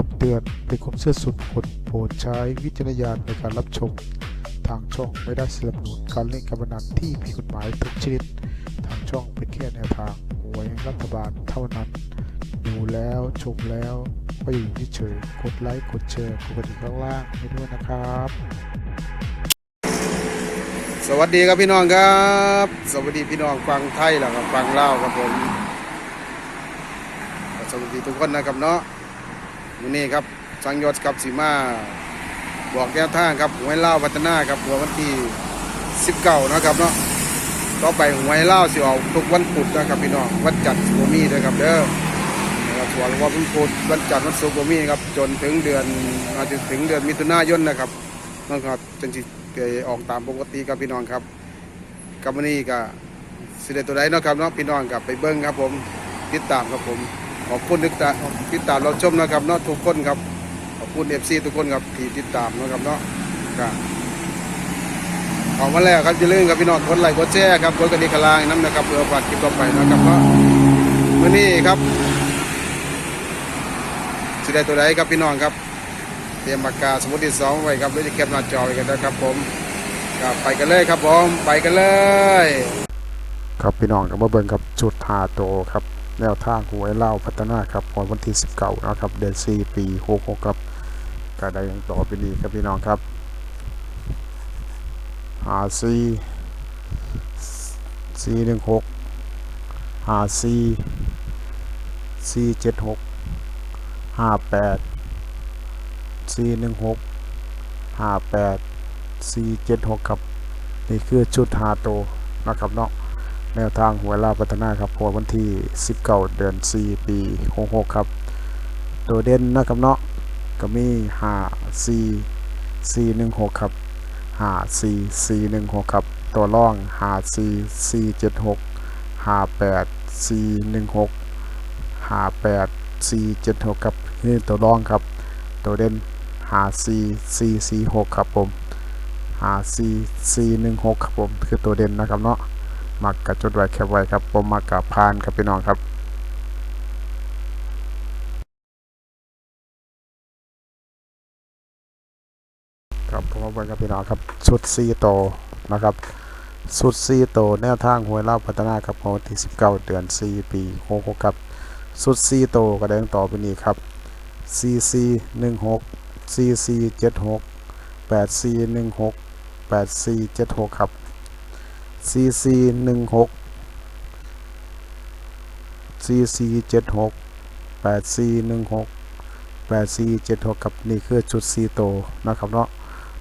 คำเตือนเป็นความเชื่อส่วนบุคคลโปรดใช้วิจารณญาณในการรับชม ทางช่องไม่ได้สนับสนุนการเล่นการพนันที่ผิดกฎหมายทุกชนิด ทางช่องเป็นแค่แนวทางหวยรัฐบาลเท่านั้น ดูแล้วชมแล้วก็อยู่เฉยๆกดไลค์กดแชร์กดกระดิ่งข้างล่างให้ด้วยนะครับ สวัสดีครับพี่น้องครับ สวัสดีพี่น้องฟังไทยแล้วก็ฟังเล่าวครับผมสวัสดีทุกคนนะครับเนาะ วันนี้ครับสังยศกับสีมาบอกแนวทางครับหวยเล่าวพัฒนาครับหัววันที่19นะครับเนาะต่อไปหวยเล่าสิออกทุกวันพุธนะครับพี่น้องวันจันทร์สิบมีด้วยครับเด้อนะครับส่วนวันพุธวันจันทร์วันศุกร์บ่มีครับจนถึงเดือนอาจจะถึงเดือนมิถุนายนนะครับนะครับจังสิเกยออกตามปกติครับพี่น้องครับกับวันนี้ก็สิเดตัวใดนะครับเนาะพี่น้องกับไปเบิ้งครับผมติดตามครับผม ขอบคุณติดตามติดตามเราชมนะครับเนาะทุกคนครับขอบคุณเอฟซีทุกคนครับที่ติดตามนะครับเนาะก็ออกมาแล้วครับอย่าลืมครับพี่น้องกดไลค์กดแชร์ครับกดกระดิ่งกระลางน้ำนะครับเพื่อฝากคลิปต่อไปนะครับเนาะวันนี้ครับสิได้ตัวใดครับพี่น้องครับเตรียมปากกาสมุดที่สองไว้ครับแล้วจะแคปหน้าจอไว้กันนะครับผมครับไปกันเลยครับผมไปกันเลย ครับพี่น้องกับมาเบิ่งครับจุดหาโตครับ แนวทางหวยเล่าพัฒนาครับวันที่19นะครับเดือน4ปี66ครับก็ได้ย่างต่อไปดีครับพี่น้องครับหาซีซีหนึ่งหกหาซีซีเจ็ดหกห้าแปดซีหนึ่งหกห้าแปดซีเจ็ดหกครับ นี่คือชุดหาโตนะครับเนาะ แนวทางหวลาวพัฒนาครับพอวันที่ 19 เดือน 4 ปี 66 ครับ ตัวเด่นนะครับเนาะก็มี 5 4 4 1 6 ครับ 5 4 4 1 6 ครับ ตัวร่อง 5 4 4 7 6 5 8 4 1 6 5 8 4 7 6 ครับนี่ตัวร่องครับ ตัวเด่น 5 4 4 4 6 ครับผม 5 4 4 1 6 ครับผม คือตัวเด่นนะครับเนาะ มักกะจดไว้แคปไว้ครับผมมักกะพานครับพี่น้องครับครับผมเอาไว้ครับพี่น้องครับชุดซีโตนะครับชุดซีโตแนวทางหวยเล่าพัฒนาครับวันที่ 19 เดือน 4 ปี66ครับชุดซีโตก็ได้ดังต่อไปนี้ครับ CC 16 CC 76 84 16 84 76ครับ CC หนึ่งหก CC เจ็ดหกแปด C หนึ่งหกแปด C เจ็ดหกครับนี่คือชุด C โตวนะครับเนาะ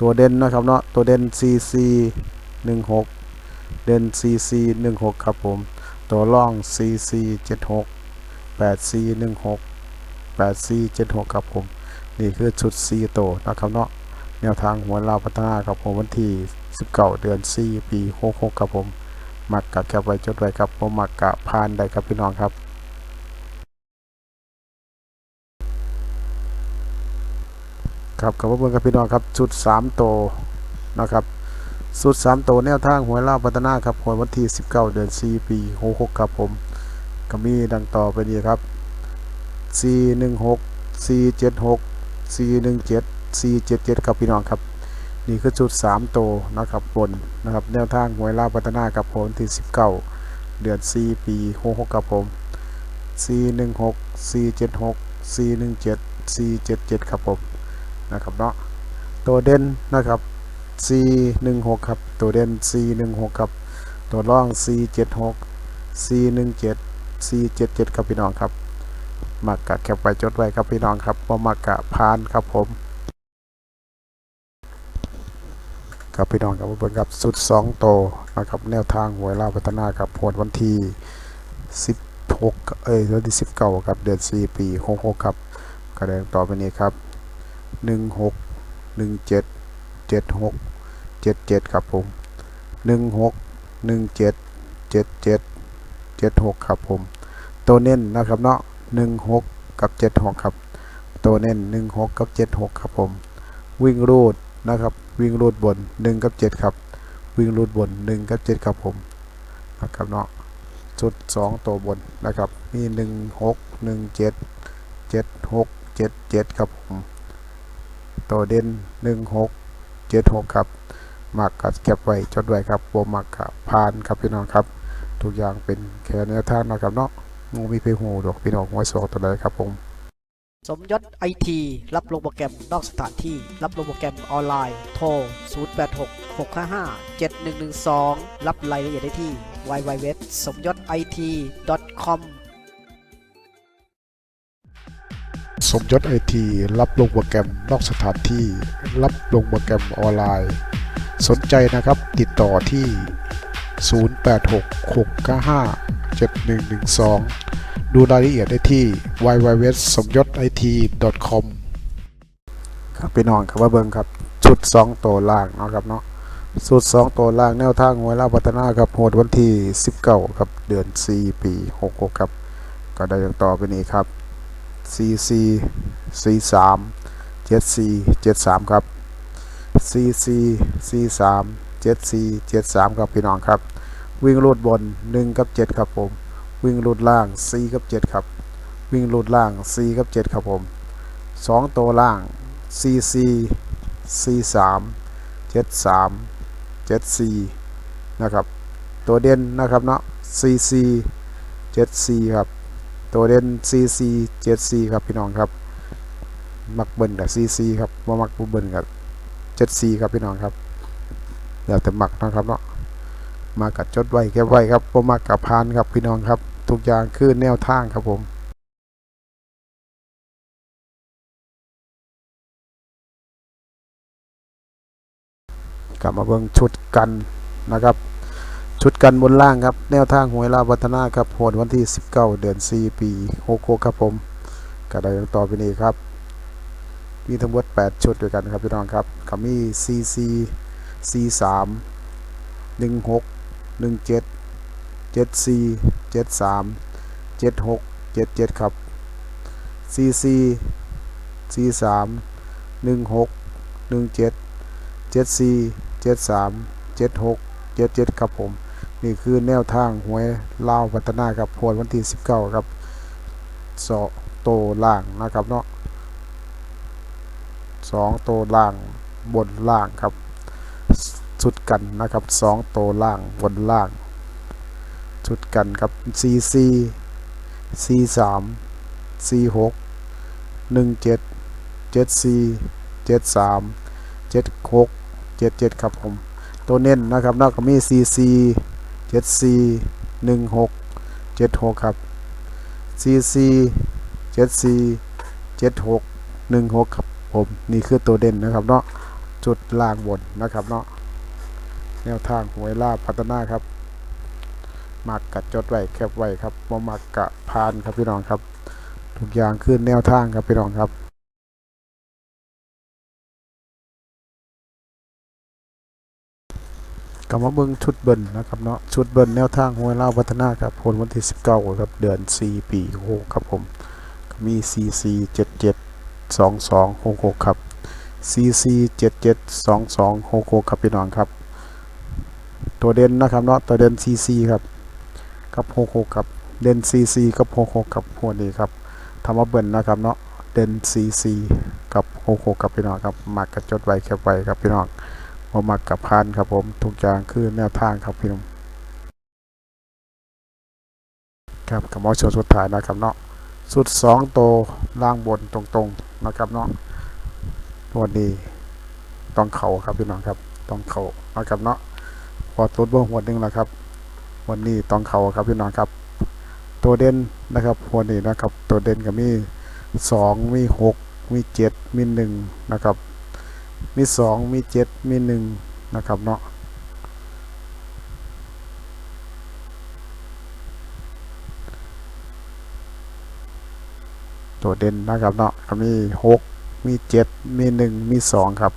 ตัวเด่นนะครับเนาะตัวเด่น CC หนึ่งหกเด่น CC หนึ่งหกครับผมตัวล่อง CC เจ็ดหกแปด C หนึ่งหกแปด C เจ็ดหกครับผมนี่คือชุด C โตวนะครับเนาะแนวทางหัวลาวพัฒนาครับผมวันที่ 19 เดือน 4 ปี 66 ครับผม มักกะแคปไว้จดไว้ครับผมมักกะพานได้ครับพี่น้องครับครับกับเบิ่งกับพี่น้องครับชุด3โตนะครับชุด3โตแนวทางหวยลาวพัฒนาครับหวยวันที่ 19 เดือน 4 ปี66ครับผมก็มีดังต่อไปนี้ครับ 416 476 417 477ครับพี่น้องครับ นี่คือจุด3โตนะครับบนนะครับแนวทางหวยลาวพัฒนากับผมที่19 เดือน 4 ปี66กับผม 416 476 417 477 ครับผมนะครับเนาะตัวเด่นนะครับ 416 ครับ ตัวเด่น 416 ครับ ตัวร่อง 476 417 477 ครับพี่น้องครับมักกะแคปไว้จดไว้ครับพี่น้องครับว่ามักกะพานครับผม ครับพี่น้องครับเบิ่งครับสุด2โตวนะครับแนวทางหวยลาวพัฒนาครับพวดวันที่16เอ้ยวันที่19ครับเดือน4ปี66ครับก็ได้ต่อไปนี้ครับ 16 17 76 77 ครับผม 16 17 77 76 ครับผม ตัวเน้นนะครับเนาะ16 กับ 76 ครับ ตัวเน้น16 กับ 76 ครับผม วิ่งรูดนะครับ วิ่งรูดบน1กับ7ครับ วิ่งรูดบน1กับ7ครับผมนะครับเนาะจุด 2 ตัวบนนะครับมี1 6 1 7 7 6เจ็ดเจ็ดครับผมตัวเด่นหนึ่งหกเจ็ดหกครับมักกัดเก็บไว้จดไว้ครับบ่มักกะผ่านครับพี่น้องครับ ทุกอย่างเป็นแค่แนวทางนะครับเนาะงูมีเพหูดอกพี่น้องหวยสองตัวใดครับผม สมยศไอทีรับลงโปรแกรมนอกสถานที่ รับลงโปรแกรมออนไลน์ โทร 086 655 7112 รับรายละเอียดได้ที่ www สมยศ IT com สมยศไอทีรับลงโปรแกรมนอกสถานที่ รับลงโปรแกรมออนไลน์ สนใจนะครับติดต่อที่ 0866957112 ดูรายละเอียดได้ที่ www สมยศ IT com ครับพี่น้องครับว่าเบิ่งครับชุด 2 ตัวล่างเนาะครับเนาะชุด 2 ตัวล่างแนวทางหวยลาพัฒนาครับโหดวันที่ 19 ครับเดือน 4 ปี 66 ครับ ก็ได้ย่างต่อไปนี้ครับ CC C3 74 73 ครับ CC C3 74 73 ครับพี่น้องครับ วิ่งรูดบน 1 กับ 7 ครับผม วิ่งรูดล่าง4กับ 7 ครับ วิ่งรูดล่าง4กับ 7 ครับผม 2 ตัวล่าง CC C3 73 74นะครับ ตัวเด่นนะครับเนาะ CC 74ครับ ตัวเด่น CC 74ครับพี่น้องครับ มักเบิ่นกับ CC ครับว่ามักบ่เบิ่นกับ 74ครับพี่น้องครับแล้วแต่มักนะครับเนาะ มากับจดไว้แก็บไว้ครับบ่มักกับพานครับพี่น้องครับ ทุกอย่างคือแนวทางครับผมกลับมาเบิ่งชุดกันนะครับ ชุดกันบนล่างครับ แนวทางหวยลาวัฒนาครับหดวันที่ 19 เดือน 4 ปี66ครับผมก็ได้อย่าต่อไปนี้ครับ มีทั้งหมด 8 ชุดด้วยกันครับพี่น้องครับก็มี CC C3 16 17 74 73 76 77 ครับ CC C3 16 17 74 73 76 77 ครับผม นี่คือแนวทางหวยลาวพัฒนาครับโพดวันที่ 19 ครับสอโตล่างนะครับเนาะสองโตล่างบนล่างครับ ชุดกันนะครับสองโตล่างบนล่าง ชุดกันครับ CC C3 C6 17 74 73 76 77 ครับผม ตัวเน้นนะครับนอกจากมี CC 74 16 76 ครับ CC 74 76 16 ครับผม นี่คือตัวเด่นนะครับเนาะจุดล่างบนนะครับเนาะ แนวทางหวยลาบพัฒนาครับมักกัดจดไว้แคบไว้ครับบ่มักกะพานครับพี่น้องครับ ทุกอย่างคือแนวทางครับพี่น้องครับกลับมาเบิ่งชุดเบิ่นนะครับเนาะชุดเบิ่นแนวทางหวยลาวพัฒนาครับผลวันที่19ครับเดือน4ปี6ครับผมก็มี CC 77 2266 ครับ CC 77 2266 ครับพี่น้องครับ ตัวเด่นนะครับเนาะตัวเด่น CC ครับกับ66ครับเด่น CC กับ66ครับหัวนี้ครับทำมาเบิ่นนะครับเนาะเด่น CC กับ66ครับพี่น้องครับมักกระจดไว้แคบไว้ครับพี่น้องบ่มักกับพานครับผมทุกอย่างคือแนวทางครับพี่น้องครับกับมอชว์สุดท้ายนะครับเนาะสุดสองโตวล่างบนตรงๆนะครับเนาะวันนี้ต้องเข่าครับพี่น้องครับต้องเข่านะครับเนาะ อตุดบ่หัวหนึ่งแล้วครับวันนี้ต้องเขาครับพี่น้องครับ ตัวเด่นนะครับวันนี้นะครับ ตัวเด่นก็มีสองมีหกมีเจ็ดมีหนึ่งนะครับ มีสองมีเจ็ดมีหนึ่งนะครับเนาะตัวเด่นนะครับเนาะก็มีหกมีเจ็ดมีหนึ่งมีสองครับ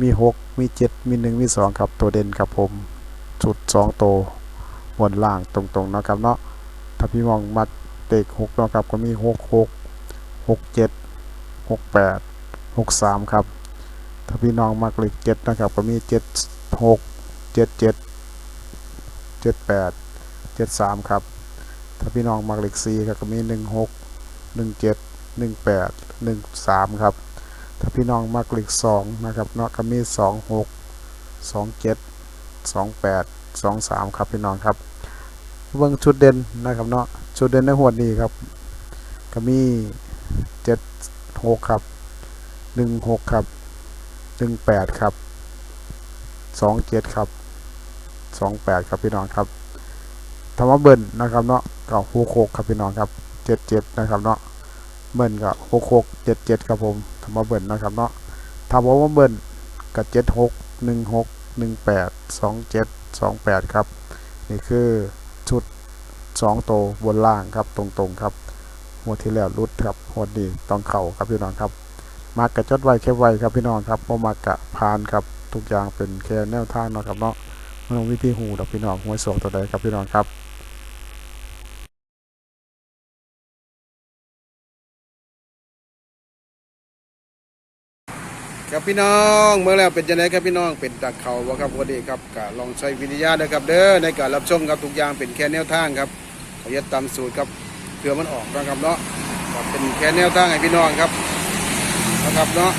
มีหกมีเจ็ดมีหนึ่งมีสองครับ ตัวเด่นครับผมจุดสองตัวบนล่างตรงๆนะครับเนาะถ้าพี่มองมัดเด็กหกเนาะครับก็มีหกหกหกเจ็ดหกแปดหกสามครับ ถ้าพี่น้องมักเลขเจ็ดนะครับก็มีเจ็ดหกเจ็ดเจ็ดเจ็ดแปดเจ็ดสามครับ ถ้าพี่น้องมักเลขสี่ครับก็มีหนึ่งหกหนึ่งเจ็ดหนึ่งแปดหนึ่งสามครับ ถ้าพี่น้องมักเลขสองนะครับเนาะก็มีสองหกสองเจ็ดสองแปดสองสามครับพี่น้องครับเบิ่งชุดเด่นนะครับเนาะชุดเด่นในหัวดนี้ครับก็มีเจ็ดหกครับหนึ่งหกครับหนึ่งแปดครับสองเจ็ดครับสองแปดครับพี่น้องครับธรรมะเบิ้ลนะครับเนาะก็หกหกครับพี่น้องครับเจ็ดเจ็ดนะครับเนาะ เบิ้ลกับหกหกเจ็ดเจ็ดครับผมทำมาเบิ้ลนะครับเนาะถ้าบอกว่าเบิ้ลกับเจ็ดหกหนึ่งหกหนึ่งแปดสองเจ็ดสองแปดครับ นี่คือชุดสองโตบนล่างครับตรงๆครับหัวที่แล้วรุดครับหัวดนี้ต้องเข่าครับพี่น้องครับมากกะจดไว้แค่ไว้ครับพี่น้องครับบ่มากกะพานครับทุกอย่างเป็นแค่แนวทางเนาะครับเนาะมันต้องวิธีหูดอกพี่น้องหัวสวงตัวใดครับพี่น้องครับ ครับพี่น้องเมื่อแล้วเป็นจังไดครับพี่น้องเป็นตักเขาบ่ครับพอดีครับก็ลองใช้วิทยานะครับเด้อในการรับชมครับทุกอย่างเป็นแค่แนวทางครับขอยึดตามสูตรครับเพื่อมันออกนะครับเนาะก็เป็นแค่แนวทางให้พี่น้องครับนะครับเนาะ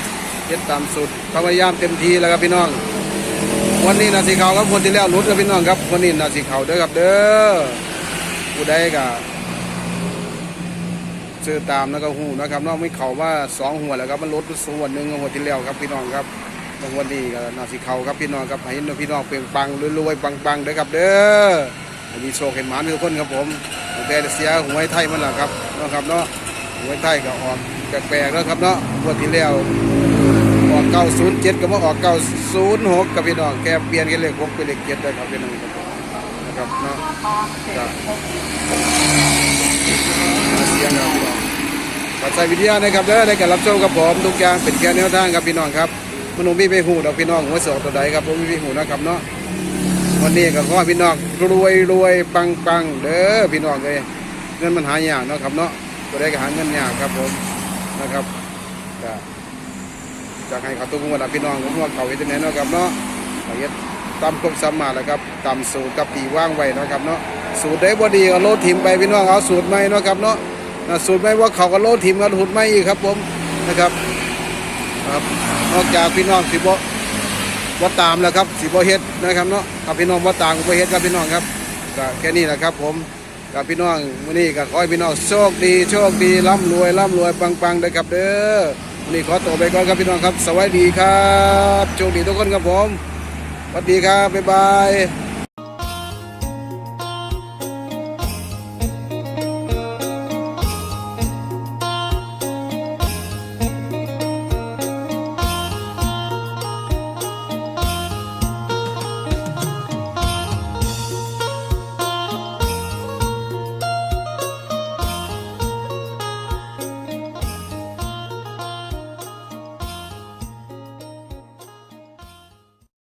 ยึดตามสูตรพยายามเต็มที่แล้วครับพี่น้อง วันนี้นาสีเขาครับคนที่แล้วรุดครับพี่น้องครับวันนี้นาสีเขาเด้อครับเด้อผู้ใดก็ ซื้อตามแล้วก็หูนะครับนอกไม่เขาว่าสองหัวแล้วครับมันลดส่วนหนึ่งหัวที่แล้วครับพี่น้องครับบางวันนี้ก็นาสิเขาครับพี่น้องครับให้พี่น้องเปล่งปังรวยๆปังๆเด้อครับเด้อมีโชคเห็นหมานทุกคนครับผมแต่เสียหวยไทยมันแหละครับนะครับเนาะหวยไทยก็ออกแปลกๆแล้วครับเนาะงวันที่แล้วออกเก้าศูนย์เจ็ดก็มาออกเก้าศูนย์หกกับพี่น้องแค่เปลี่ยนแค่เลขหกเป็นเลขเจ็ดได้ครับพี่น้องครับนะครับเนาะก็เสียงครับ พี่น้องปัจจัยวิทยานะครับเด้ในการรับชมกับผมทุกอย่างเป็นแค่แนวทางครับพี่น้องครับมนุษย์มีไปหูดอกพี่น้องหัวสอกตัวใดครับผมมีไปหูนะครับเนาะวันนี้ก็ขอพี่น้องรวยรวยปังปังเด้อพี่น้องเลยเงินมันหายากเนาะครับเนาะตัวใดก็หาเงินยากครับผมนะครับก็จะให้เขาตุ้งวันพี่น้องผมว่าเขาเห็นไหนเนาะครับเนาะเขาเฮ็ดตามความสามารถแล้วครับตามสูตรกับตีว่างไว้นะครับเนาะสูตรได้บ่ดีก็โลดถิ่มไปพี่น้องเอาสูตรใหม่เนาะครับเนาะ นะสูตรไม่ว่าเขาก็โลดทีมกันหุดไม่อีกครับผมนะครับครับนอกจากพี่น้องสิบว่าตามแล้วครับสิบเฮ็ดนะครับเนาะกับพี่น้องว่าตามก็บ่เฮ็ดครับพี่น้องครับก็แค่นี้แหละครับผมกับพี่น้องวันนี้ก็ขอให้พี่น้องโชคดีโชคดีร่ำรวยร่ำรวยปังๆเลยครับเด้อวันนี้ขอตัวไปก่อนครับพี่น้องครับ สวัสดีครับโชคดีทุกคนครับผมสวัสดีครับบ๊ายบาย